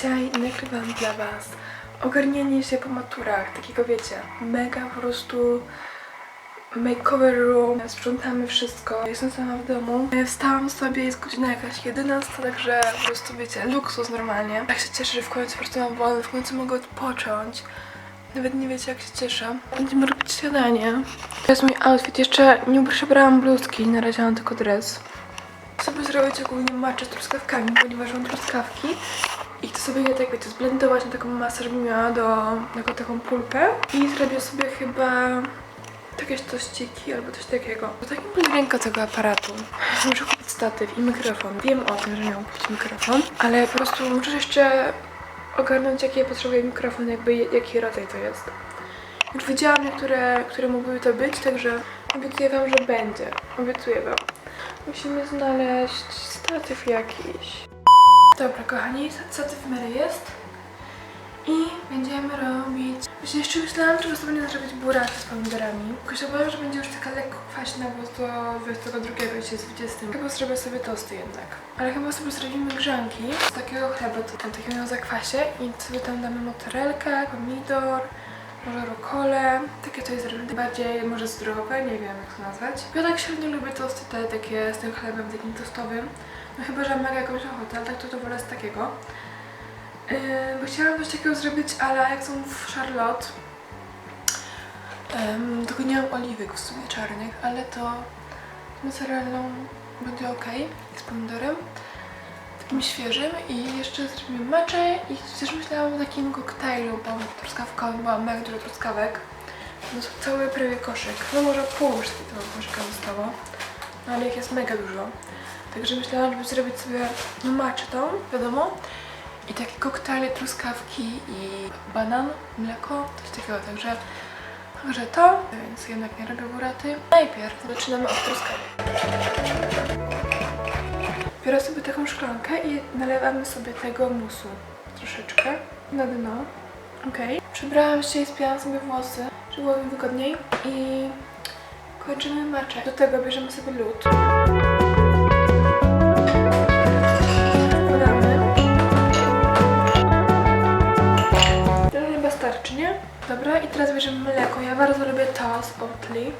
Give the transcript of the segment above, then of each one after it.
Dzisiaj nagrywam dla Was ogarnianie się po maturach, takiego wiecie, mega po prostu makeover room, sprzątamy wszystko, jestem sama w domu. Wstałam sobie, jest godzina jakaś 11, także po prostu wiecie, luksus normalnie. Tak się cieszę, że w końcu po prostu mam wolny, w końcu mogę odpocząć. Nawet nie wiecie jak się cieszę. Będziemy robić śniadanie. To jest mój outfit, jeszcze nie przebrałam bluzki, na razie mam tylko dres. Sobie zrobić ogólnie maczę z truskawkami, ponieważ mam truskawki i to sobie je tak wiecie, zblendować na taką masę, żebym miała do, jako taką pulpę i zrobię sobie chyba jakieś tościki albo coś takiego. To tak nie boli ręka tego aparatu. Muszę kupić statyw i mikrofon. Wiem o tym, że miałam kupić mikrofon, ale po prostu muszę jeszcze ogarnąć jaki ja potrzebuję mikrofon, jakby jaki rodzaj to jest. Już widziałam niektóre, które mogłyby to być, także obiecuję wam, że będzie. Obiecuję wam. Musimy znaleźć statyw jakiś. Dobra, kochani, statyw w miarę jest. I będziemy robić... Właśnie jeszcze myślałam, czy sobie zrobić buraty z pomidorami. Się obawiam, że będzie już taka lekko kwaśna, bo to 22 dzisiaj jest 20. Chyba zrobię sobie tosty jednak. Ale chyba sobie zrobimy grzanki z takiego chleba, tam takiego na zakwasie i sobie tam damy mozzarellkę, pomidor, może rukolę. Takie to jest bardziej może zdrowe, nie wiem jak to nazwać. Ja tak średnio lubię tosty te takie z tym chlebem takim tostowym. No chyba, że mam jakąś ochotę, ale tak to, to wolę z takiego. Yy, bo chciałam coś takiego zrobić, ale jak są w Charlotte, Ym, tylko nie mam oliwek w sumie czarnych, ale to z mozzarellą będzie ok, z pomidorem, takim świeżym i jeszcze zrobimy maczę i też myślałam o takim koktajlu, bo truskawkowym, mam mega dużo truskawek. No to cały prawie koszyk, no może pół już tego koszyka zostało, no ale ich jest mega dużo. Także myślałam, żeby zrobić sobie no wiadomo, i takie koktajle, truskawki i banan, mleko, coś takiego, także Także to, więc jednak nie robię buraty. Najpierw zaczynamy od truskawek. Biorę sobie taką szklankę i nalewamy sobie tego musu troszeczkę na dno. Ok. Przebrałam się i spiałam sobie włosy, żeby było mi wygodniej. I kończymy maczę. Do tego bierzemy sobie lód. Dobra, i teraz bierzemy mleko. Ja bardzo lubię to z Oatly.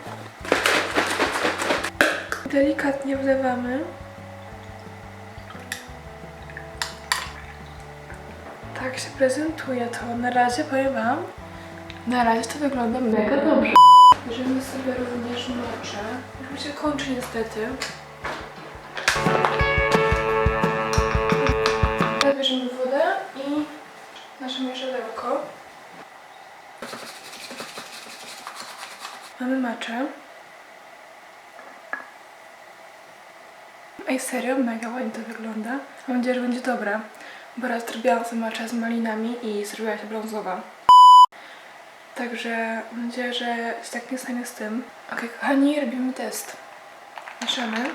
Delikatnie wlewamy. Tak się prezentuje to. Na razie powiem wam. Na razie to wygląda mega dobrze. Bierzemy sobie również moczę. Już mi się kończy niestety. Teraz bierzemy wodę i nasze mieszadełko. Mamy maczę. Ej, serio, mega ładnie to wygląda. Mam nadzieję, że będzie dobra, bo raz zrobiłam sobie maczę z malinami i zrobiła się brązowa. Także mam nadzieję, że się tak nie stanie z tym. Ok, kochani, robimy test. Mieszamy.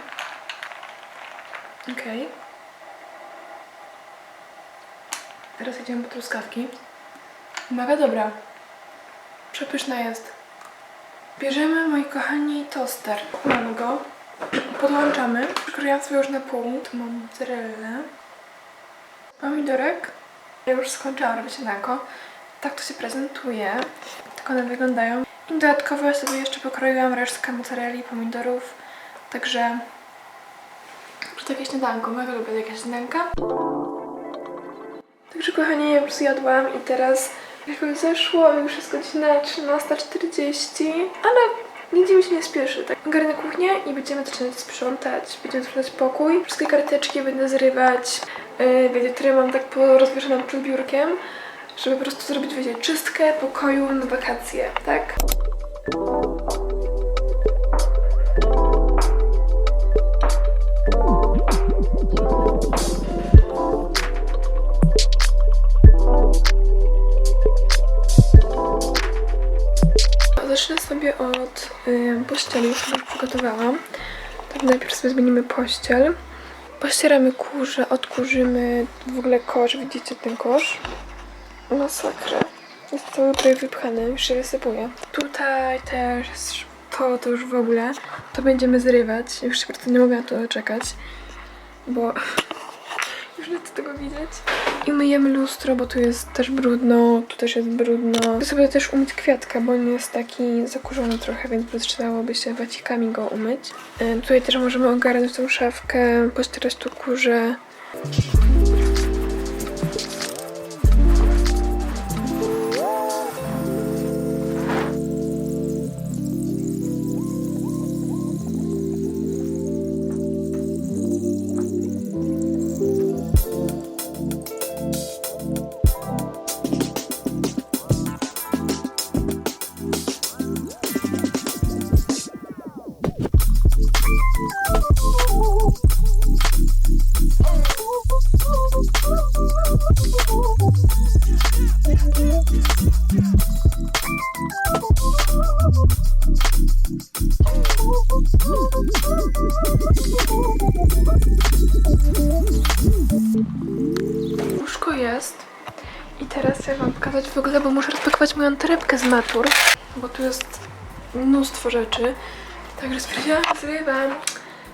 Ok. Teraz idziemy po truskawki. Mega dobra. Przepyszna jest. Bierzemy, moi kochani, toster. Mamy go. Podłączamy. Przykroiłam sobie już na pół. Tu mam mozzarellę. Pomidorek. Ja już skończyłam robić jednako. Tak to się prezentuje. Tak one wyglądają. I dodatkowo sobie jeszcze pokroiłam resztkę mozzarelli, pomidorów. Także takie śniadanko. Mega lubię takie śniadanka. Także kochani, ja już zjadłam i teraz jakoś zeszło, już jest godzina 13.40, ale nigdzie mi się nie spieszy. Tak. Ogarnę kuchnię i będziemy zaczynać sprzątać. Będziemy sprzątać pokój. Wszystkie karteczki będę zrywać, yy, wiecie, które mam tak rozwieszone przed biurkiem, żeby po prostu zrobić, wiecie, czystkę pokoju na wakacje, tak? Zacznę sobie od y, pościeli, już przygotowałam. Tak najpierw sobie zmienimy pościel. Pościeramy kurze, odkurzymy w ogóle kosz. Widzicie ten kosz? Masakra. Jest cały prawie wypchany, już się wysypuje. Tutaj też to, to już w ogóle. To będziemy zrywać. Już się po prostu nie mogę na to doczekać, bo już nie chcę tego widzieć. I umyjemy lustro, bo tu jest też brudno, tu też jest brudno. Chcę sobie też umyć kwiatka, bo on jest taki zakurzony trochę, więc przydałoby się wacikami go umyć. Y, Tutaj też możemy ogarnąć tą szafkę, pościerać tu kurze. Łóżko jest. I teraz chcę wam pokazać w ogóle, bo muszę rozpakować moją torebkę z matur, bo tu jest mnóstwo rzeczy. Także stwierdziłam, sobie wam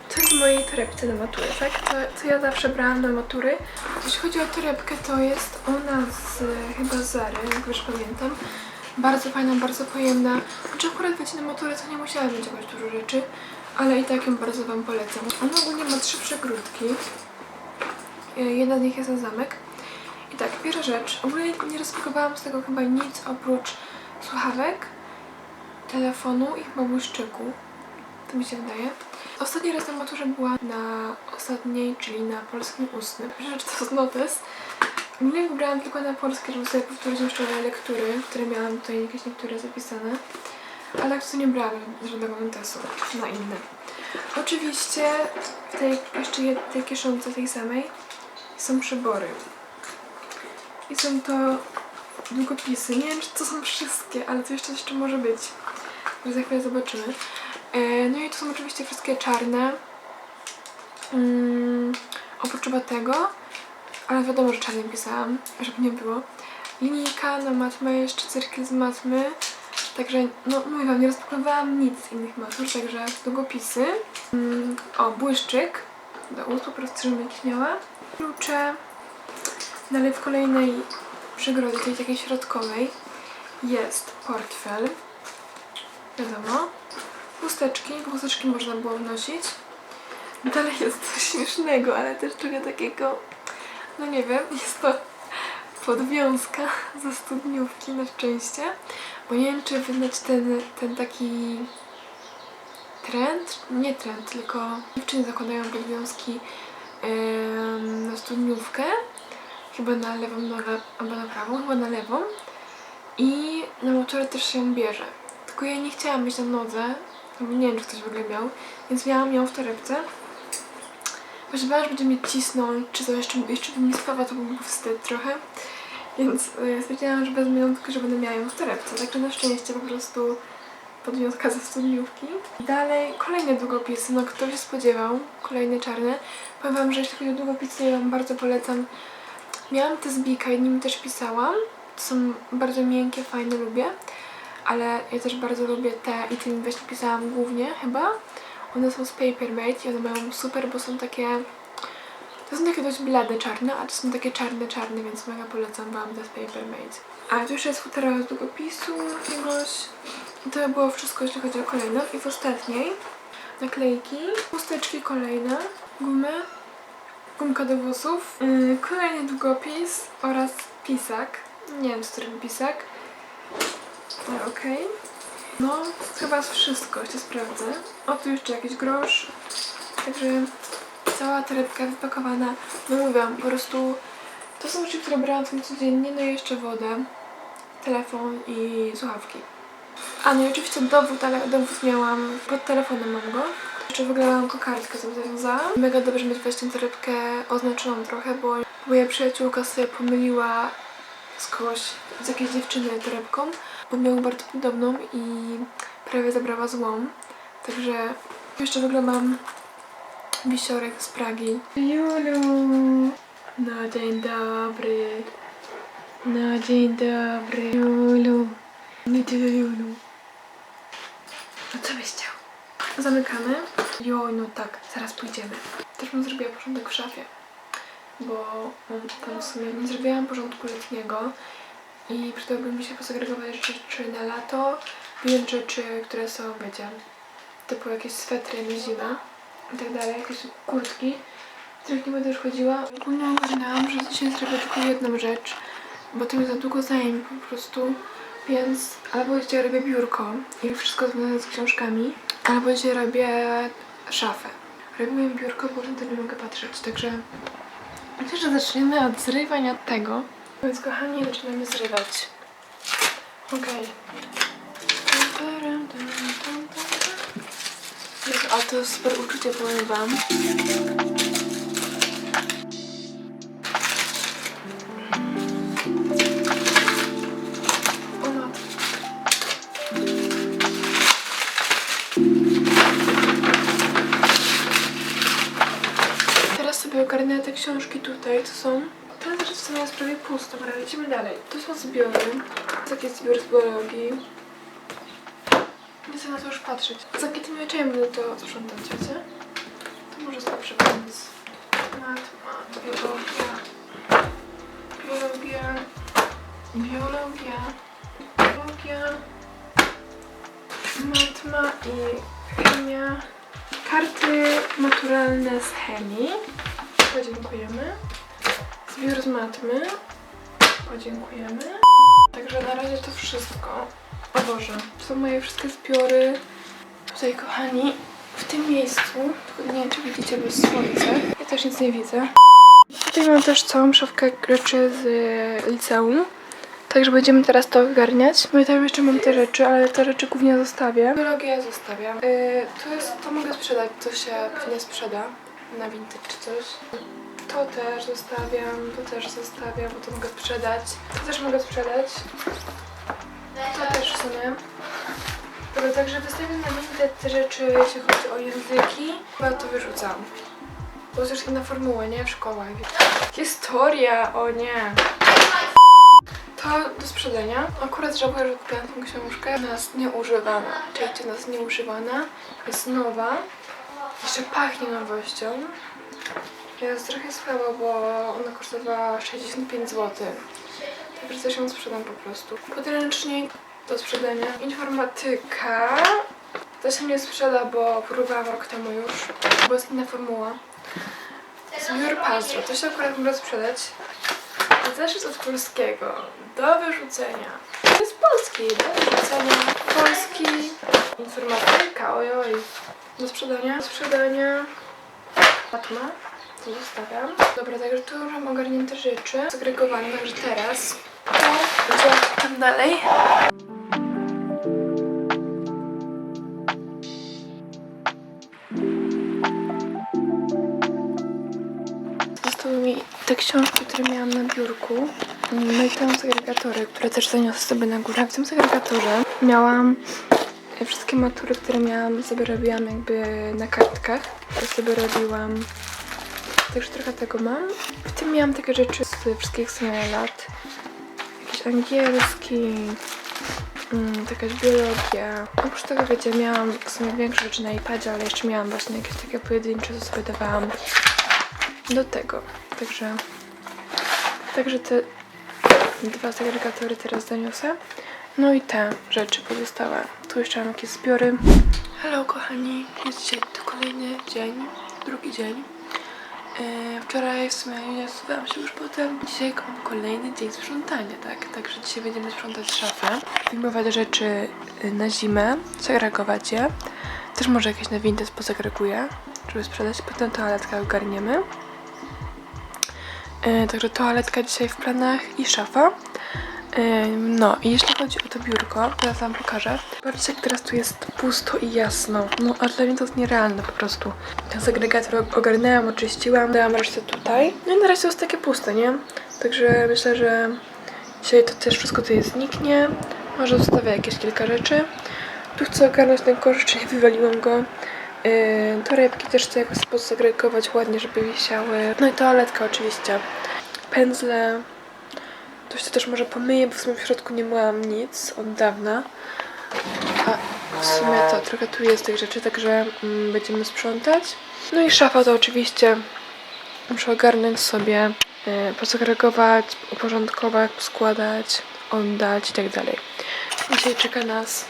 co jest w mojej torebce na maturę, tak? To, co ja zawsze brałam na matury. Jeśli chodzi o torebkę, to jest ona z chyba Zary, jak już pamiętam. Bardzo fajna, bardzo pojemna. Znaczy akurat wiecie, na maturę to nie musiałam mieć jakoś dużo rzeczy, ale i tak ją bardzo wam polecam. Ona ogólnie ma trzy przegródki. Y, Jedna z nich jest na zamek. I tak, pierwsza rzecz. Ogólnie nie rozpakowałam z tego chyba nic oprócz słuchawek, telefonu i chyba błyszczyku. To mi się wydaje. Ostatni raz na maturze była na ostatniej, czyli na polskim ustnym. Rzecz to jest notes. Mnie wybrałam tylko na polskie, żeby sobie powtórzyć jeszcze lektury, które miałam tutaj jakieś niektóre zapisane. Ale tak nie brałam żadnego notesu na inne. Oczywiście w tej jeszcze tej kieszonce, tej samej, są przybory. I są to długopisy. Nie wiem, czy to są wszystkie, ale to jeszcze jeszcze może być. Za chwilę zobaczymy. E, No i to są oczywiście wszystkie czarne. Mm, oprócz chyba tego, ale wiadomo, że czarnym pisałam, żeby nie było. Linijka na matmę, jeszcze cyrkiel z matmy. Także, no mówię wam, nie rozpakowałam nic z innych matur, także długopisy. Mm, o, błyszczyk do ust, po prostu, żebym jakiś. Klucze. Dalej w kolejnej przegrodzie, tej takiej środkowej, jest portfel. Wiadomo. Chusteczki, chusteczki można było wnosić. Dalej jest coś śmiesznego, ale też trochę takiego, no nie wiem, jest to podwiązka ze studniówki na szczęście. Bo nie wiem, czy wyznać ten, ten taki trend, nie trend, tylko dziewczyny zakładają podwiązki na studniówkę, chyba na lewą nogę, albo na prawą, chyba na lewą i na maturę też się bierze. Tylko ja nie chciałam mieć na nodze, nie wiem, czy ktoś w ogóle miał, więc miałam ją w torebce. Bałam, że będzie mnie cisnąć, czy to jeszcze, jeszcze by mi spawa, to byłby wstyd trochę. Więc y, stwierdziłam, że wezmę ją tylko, że będę miała ją w torebce. Także na szczęście po prostu podwiązka ze studniówki. Dalej kolejne długopisy, no kto się spodziewał, kolejne czarne. Powiem wam, że jeśli chodzi o długopisy, ja wam bardzo polecam. Miałam te z Bika i nimi też pisałam. Są bardzo miękkie, fajne, lubię. Ale ja też bardzo lubię te i tymi właśnie pisałam głównie chyba. One są z Papermate i one mają super, bo są takie... To są takie dość blade czarne, a to są takie czarne, czarne, więc mega polecam wam te z Papermate. A tu jeszcze jest futera z długopisu jakiegoś. I to było wszystko, jeśli chodzi o kolejną. I w ostatniej naklejki, chusteczki kolejne, gumy, gumka do włosów, yy, kolejny długopis oraz pisak. Nie wiem, z którym pisak. Ale okej. No, chyba jest wszystko, jeszcze sprawdzę. O, tu jeszcze jakiś grosz. Także cała torebka wypakowana. No mówiłam, po prostu to są rzeczy, które brałam sobie codziennie, no i jeszcze wodę, telefon i słuchawki. A no i oczywiście dowód, ale dowód miałam, pod telefonem mam go. Jeszcze w mam kokardkę sobie zawiązałam. Mega dobrze mieć właśnie tę torebkę oznaczoną trochę, bo moja przyjaciółka sobie pomyliła z kogoś, z jakiejś dziewczyny torebką, bo miał bardzo podobną i prawie zabrała złą. Także jeszcze w ogóle mam wisiorek z Pragi. Julu! No dzień dobry. No dzień dobry. Julu. No ty Julu. No co byś chciał? Zamykamy. Jo, no tak, zaraz pójdziemy. Też bym zrobiła porządek w szafie. bo mam tam w sumie nie zrobiłam porządku letniego i przydałby mi się posegregować rzeczy na lato, wyjąć rzeczy, które są, wiecie, typu jakieś swetry na zimę i tak dalej, jakieś kurtki, w których nie będę już chodziła. Ogólnie ogarnęłam, że dzisiaj zrobię tylko jedną rzecz, bo to mi za długo zajmie po prostu, więc albo dzisiaj robię biurko i wszystko związane z książkami, albo dzisiaj robię szafę. Robiłem biurko, bo wtedy nie mogę patrzeć, także myślę, że zaczniemy od zrywania tego. Więc kochani, zaczynamy zrywać. Okej. Jezu, A to super uczucie, powiem wam. Teraz sobie ogarnę te książki tutaj, to są... Ten rzecz w sumie jest prawie pusto, ale lecimy dalej. To są zbiory. Taki zbiór z biologii. Nie chcę na to już patrzeć. Z jakimi oczami będę to sprzątać, wiecie? To może słabszy pomysł. Mat, mat, biologia. Biologia. Biologia. Biologia. Matma i chemia. Karty maturalne z chemii. Podziękujemy. Zbiór z matmy. Podziękujemy. Także na razie to wszystko. O Boże, są moje wszystkie zbiory. Tutaj, kochani, w tym miejscu, tylko nie wiem, czy widzicie bez słońca. Ja też nic nie widzę. Tutaj mam też całą szafkę rzeczy z e, liceum. Także będziemy teraz to ogarniać. No i tam jeszcze mam te rzeczy, ale te rzeczy głównie zostawię. Biologię zostawiam. Yy, to jest, to mogę sprzedać, to się pewnie sprzeda na vintage czy coś. To też zostawiam, to też zostawiam, bo to mogę sprzedać. To też mogę sprzedać. To też w sumie. Dobra, także wystawiam na vintage te rzeczy, jeśli chodzi o języki. Chyba to wyrzucam. Bo to jest inna formuła, nie? W szkołach. Historia, o nie. To do sprzedania. Akurat żałuję, że kupiłam tę książkę. Nas nieużywana. Czekajcie, nas nieużywana. Jest nowa. Jeszcze pachnie nowością. Jest trochę słaba, bo ona kosztowała 65 zł. Także też ją sprzedam po prostu. Podręcznik do sprzedania. Informatyka. To się nie sprzeda, bo próbowałam rok temu już. Bo jest inna formuła. Zbiór puzzle. To się akurat może sprzedać. Zeszyt od polskiego. Do wyrzucenia. To jest polski. Do wyrzucenia. Polski. Informatyka. Ojoj. Do sprzedania. Do sprzedania. Matma. To zostawiam. Dobra, także tu już mam ogarnięte rzeczy. Segregowane, także teraz to idzie tam dalej. Zostały mi te książki, które miałam na biurku. No i tam segregatory, które też zaniosę sobie na górę. W tym segregatorze miałam wszystkie matury, które miałam, sobie robiłam jakby na kartkach. To sobie robiłam. Także trochę tego mam. W tym miałam takie rzeczy z wszystkich lat. Jakiś angielski, mm, jakaś biologia. Oprócz tego, wiecie, miałam w sumie większe rzeczy na iPadzie, ale jeszcze miałam właśnie jakieś takie pojedyncze, co sobie dawałam do tego. Także, także te dwa segregatory teraz zaniosę. No i te rzeczy pozostałe. Tu jeszcze mam jakieś zbiory. Hello kochani, jest dzisiaj kolejny dzień, drugi dzień. Yy, wczoraj w sumie nie zastanawiałam się już potem. Dzisiaj mam kolejny dzień sprzątania, tak? Także dzisiaj będziemy sprzątać szafę, wyjmować rzeczy y, na zimę, segregować je. Też może jakieś na windę posegreguję, żeby sprzedać. Potem toaletkę ogarniemy. Yy, także toaletka dzisiaj w planach i szafa. No i jeśli chodzi o to biurko, teraz wam pokażę. Patrzcie, jak teraz tu jest pusto i jasno. No a dla mnie to jest nierealne po prostu. Ten segregator ogarnęłam, oczyściłam, dałam resztę tutaj. No i na razie to jest takie puste, nie? Także myślę, że dzisiaj to też wszystko tutaj zniknie. Może zostawię jakieś kilka rzeczy. Tu chcę ogarnąć ten kosz, czy nie wywaliłam go. Yy, torebki też chcę jakoś posegregować ładnie, żeby wisiały. No i toaletka oczywiście. Pędzle, to się też może pomyję, bo w sumie w środku nie myłam nic od dawna. A w sumie to trochę tu jest tych rzeczy, także mm, będziemy sprzątać. No i szafa to oczywiście muszę ogarnąć sobie, e, posegregować, uporządkować, składać, oddać i tak dalej. Dzisiaj czeka nas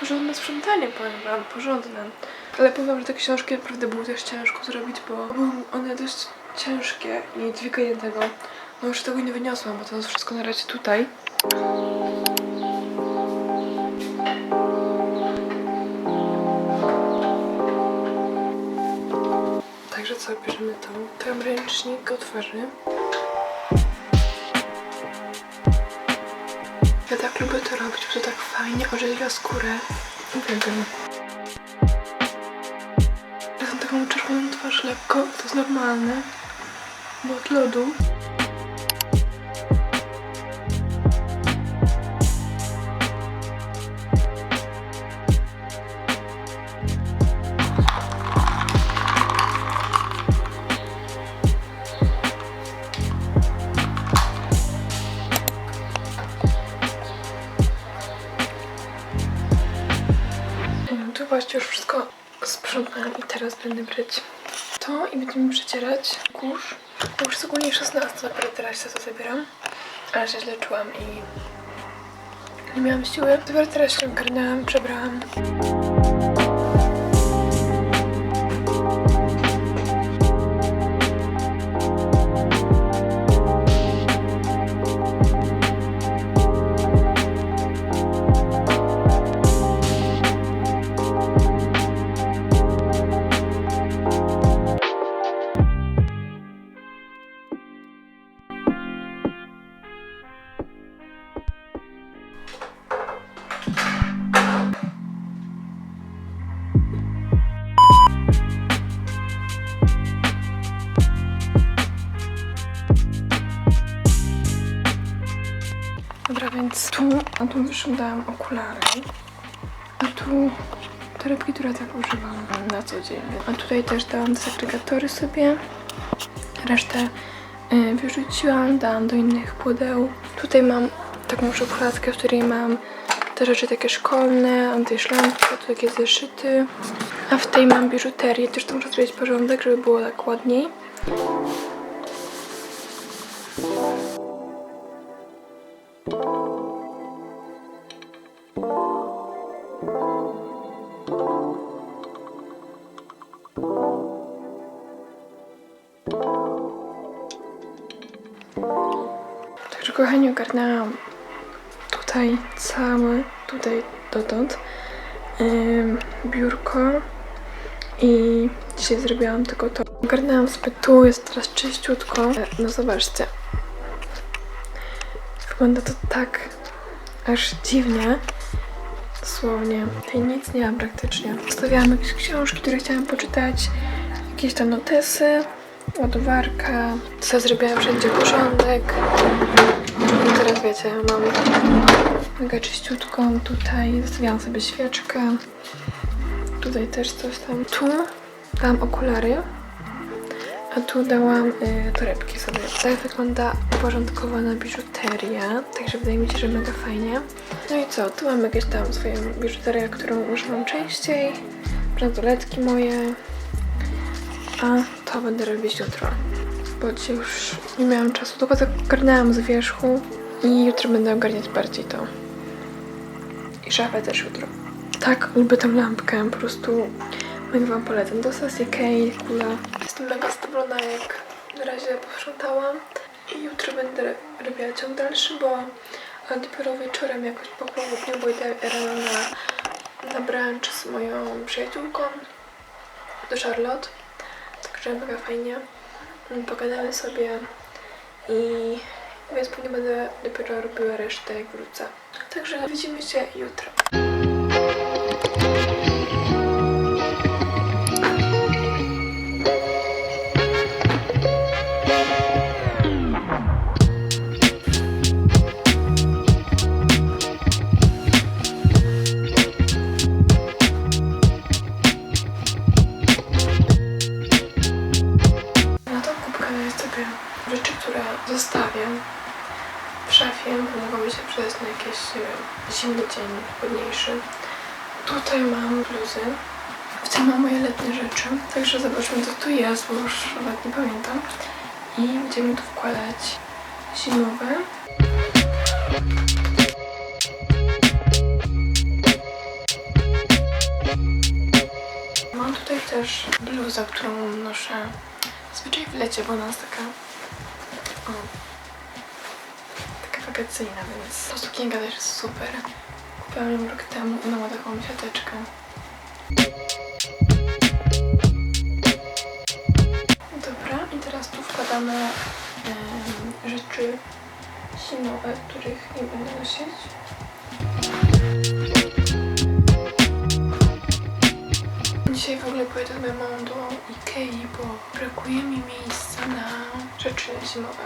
porządne sprzątanie, powiem wam, porządne. Ale powiem wam, że te książki naprawdę było też ciężko zrobić, bo były one dość ciężkie i dźwiganie tego. No już tego nie wyniosłam, bo to jest wszystko na razie tutaj. Także co, bierzemy tą. Tam ręcznik otworzy. Ja tak lubię to robić, bo to tak fajnie orzeźwia skórę. Uwielbiam. Ja mam taką czerwoną twarz lekko, to jest normalne. Bo od lodu. Przecierać kurz. Już jest ogólnie 16, dopiero teraz się to zabieram. Ale się źle czułam i nie miałam siły. Dopiero teraz się ogarnęłam, przebrałam. Tu wyszedłem okulary. A tu torebki, które tak używam na co dzień. A tutaj też dałam segregatory sobie. Resztę y, wyrzuciłam, dałam do innych pudeł. Tutaj mam taką szufladkę, w której mam te rzeczy takie szkolne, antyszlampki, tu takie zeszyty. A w tej mam biżuterię, też to muszę zrobić porządek, żeby było tak ładniej. Tylko to. Ogarnęłam sobie tu, jest teraz czyściutko. E, No zobaczcie. Wygląda to tak aż dziwnie. Dosłownie. Tutaj nic nie ma praktycznie. Zostawiałam jakieś książki, które chciałam poczytać, jakieś tam notesy, ładowarka. Co zrobiłam wszędzie porządek. I teraz wiecie, mam mega czyściutką tutaj. Zostawiałam sobie świeczkę. Tutaj też coś tam. Tu dałam okulary. A tu dałam y, torebki sobie. Tak wygląda uporządkowana biżuteria. Także wydaje mi się, że mega fajnie. No i co? Tu mam jakieś tam swoją biżuterię, którą używam częściej. Bransoletki moje. A to będę robić jutro. Bo dzisiaj już nie miałam czasu. Tylko tak ogarnęłam z wierzchu. I jutro będę ogarniać bardziej to. I szafę też jutro. Tak, lubię tę lampkę. Po prostu mega wam polecam. Dostała z Ikei, kula. Jestem mega zadowolona, jak na razie posprzątałam. I jutro będę robiła ciąg dalszy, bo dopiero wieczorem jakoś po południu, idę rano na, na brunch z moją przyjaciółką do Charlotte. Także mega fajnie. Pogadamy sobie i więc pewnie będę dopiero robiła resztę jak wrócę. Także widzimy się jutro. Sobie rzeczy, które zostawiam w szafie, bo mogą mi się przydać na jakiś wiem, zimny dzień, chłodniejszy. Tutaj mam bluzy, W tym mam moje letnie rzeczy. Także zobaczmy co tu jest, bo już nawet nie pamiętam. I będziemy tu wkładać zimowe. Mam tutaj też bluzę, którą noszę zazwyczaj w lecie, bo ona jest taka o, taka wakacyjna, więc ta sukienka też jest super. Kupiłam rok temu, ona ma taką siateczkę. Dobra, i teraz tu wkładamy rzeczy zimowe, których nie będę nosić. Moją mamą do Ikei, bo brakuje mi miejsca na rzeczy zimowe.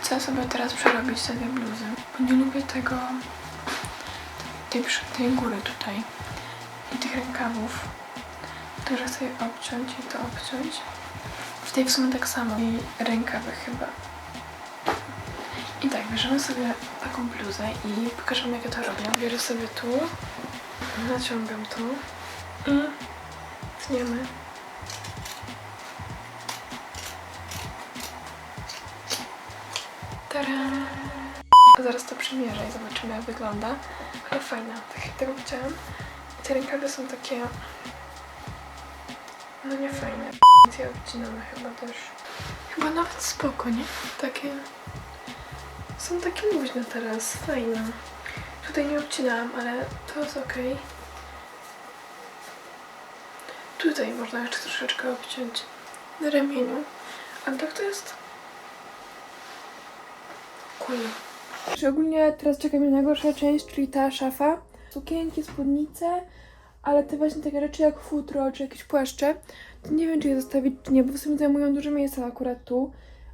Chcę sobie teraz przerobić te dwie bluzy, bo nie lubię tego, tej, tej góry tutaj i tych rękawów. Także chcę je obciąć i to obciąć. Tej w sumie tak samo. I rękawy chyba. I tak, bierzemy sobie taką bluzę i pokażę jak ja to robię. Biorę sobie tu, naciągam tu i tniemy. Tada! Zaraz to przymierzę i zobaczymy jak wygląda. Ale fajna, tak jak tego chciałam. Te rękawy są takie... No nie fajne. Więc je odcinamy chyba też. Chyba nawet spoko, nie? Takie... Są takie luźne teraz, fajne. Tutaj nie obcinałam, ale to jest okej. Tutaj można jeszcze troszeczkę obciąć na ramieniu. A tak to jest... Cool. Ogólnie teraz czeka mnie najgorsza część, czyli ta szafa. Sukienki, spódnice, ale te właśnie takie rzeczy jak futro czy jakieś płaszcze, to nie wiem czy je zostawić czy nie, bo w sumie zajmują duże miejsce akurat tu,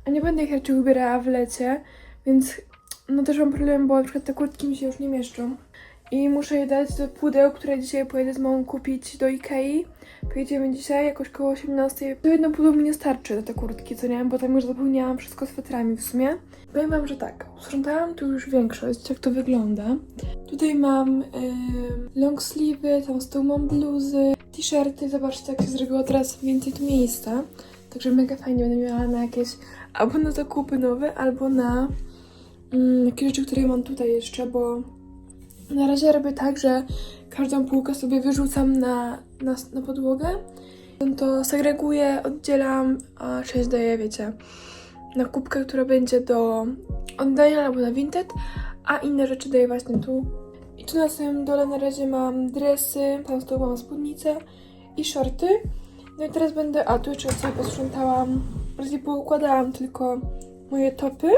a nie będę ich raczej ubierała w lecie, więc no też mam problem, bo na przykład te kurtki mi się już nie mieszczą. I muszę je dać do pudeł, które dzisiaj pojedę z mamą kupić do Ikei. Pojedziemy dzisiaj jakoś koło 18. To jedno pudeł mi nie starczy do te kurtki, co nie? Bo tam już zapełniałam wszystko swetrami w sumie. Powiem wam, że tak, sprzątałam tu już większość, jak to wygląda. Tutaj mam ym, long sleeve'y, tam z tyłu mam bluzy, t-shirty, zobaczcie jak się zrobiło teraz więcej tu miejsca. Także mega fajnie będę miała na jakieś albo na zakupy nowe, albo na mm, jakieś rzeczy, które mam tutaj jeszcze, bo na razie robię tak, że każdą półkę sobie wyrzucam na, na, na podłogę. To segreguję, oddzielam, a część daję, wiecie, na kubkę, która będzie do oddania albo na Vinted, a inne rzeczy daję właśnie tu. I tu na samym dole na razie mam dresy, tam z tyłu mam spódnicę i shorty. No i teraz będę, a tu jeszcze sobie posprzątałam, bardziej poukładałam tylko moje topy.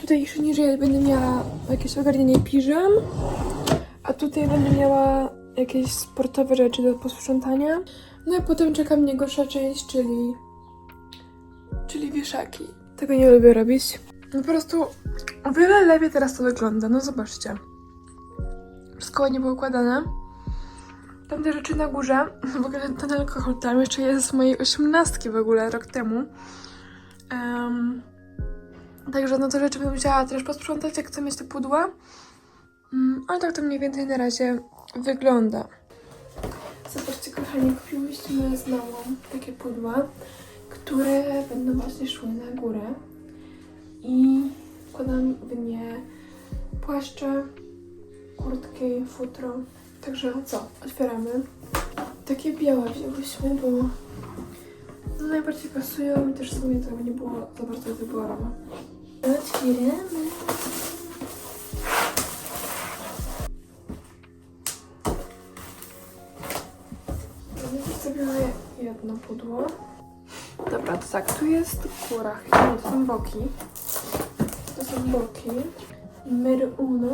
Tutaj jeszcze niżej będę miała jakieś ogarnianie piżam, a tutaj będę miała jakieś sportowe rzeczy do posprzątania. No i potem czeka mnie gorsza część, czyli czyli wieszaki. Tego nie lubię robić. No po prostu o wiele lepiej teraz to wygląda. No zobaczcie. Wszystko ładnie poukładane. Tam te rzeczy na górze. W ogóle ten alkohol tam jeszcze jest z mojej osiemnastki w ogóle, rok temu. Em, także no te rzeczy bym musiała też posprzątać, jak chcę mieć te pudła. Mm, ale tak to mniej więcej na razie wygląda. Zobaczcie kochani, kupiłyśmy z mamą takie pudła, które będą właśnie szły na górę. I wkładam w nie płaszcze, kurtki, futro. Także co, otwieramy. Takie białe wzięłyśmy, bo no najbardziej pasują i też w sumie to nie było za bardzo wyboru. Otwieramy. Pudło. Dobra, to tak, tu jest góra, chyba to są boki. To są boki. Numer uno.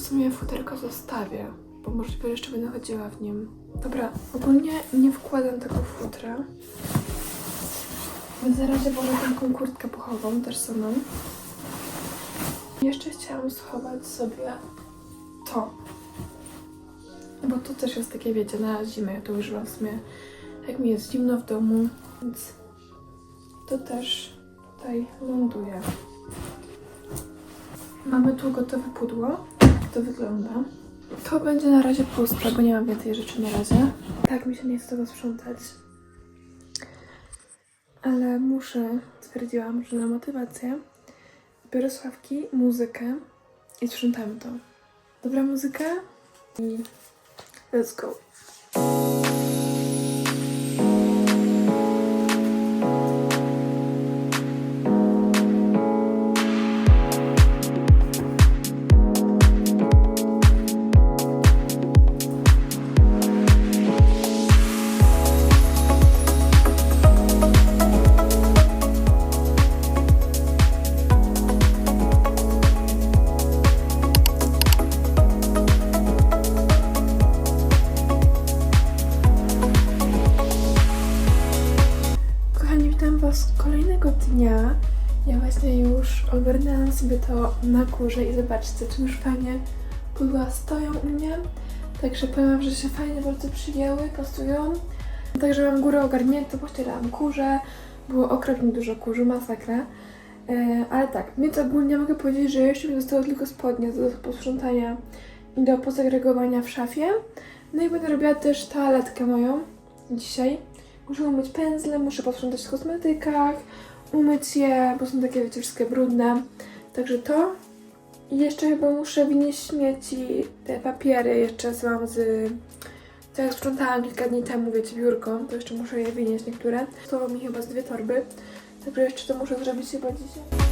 Sumie futerko zostawię, bo możliwe że jeszcze będę chodziła w nim. Dobra, ogólnie nie wkładam tego futra. Więc na razie wolę taką kurtkę pochową, też samą. Jeszcze chciałam schować sobie to. Bo to też jest takie, wiecie, na zimę. Ja to używam w sumie, jak mi jest zimno w domu, więc to też tutaj ląduje. Mamy tu gotowe pudło. To wygląda? To będzie na razie puste, bo nie mam więcej rzeczy na razie. Tak mi się nie chce tego sprzątać. Ale muszę, stwierdziłam, że na motywację biorę słuchawki, muzykę i sprzątamy to. Dobra muzyka i let's go. Sobie to na górze i zobaczcie, czym już fajnie pudła stoją u mnie. Także powiem wam, że się fajnie bardzo przyjęły, pasują. Także mam górę ogarniętą, pościerałam kurze. Było okropnie dużo kurzu, masakra. E, ale tak, więc ogólnie mogę powiedzieć, że jeszcze mi zostało tylko spodnie do posprzątania i do posegregowania w szafie. No i będę robiła też toaletkę moją dzisiaj. Muszę umyć pędzle, muszę posprzątać w kosmetykach, umyć je, bo są takie, wiecie, wszystkie brudne. Także to. I jeszcze chyba muszę wynieść śmieci, te papiery jeszcze mam z... Co jak sprzątałam kilka dni temu, wiecie, biurko, to jeszcze muszę je wynieść niektóre. To mi chyba z dwie torby. Także jeszcze to muszę zrobić chyba dzisiaj.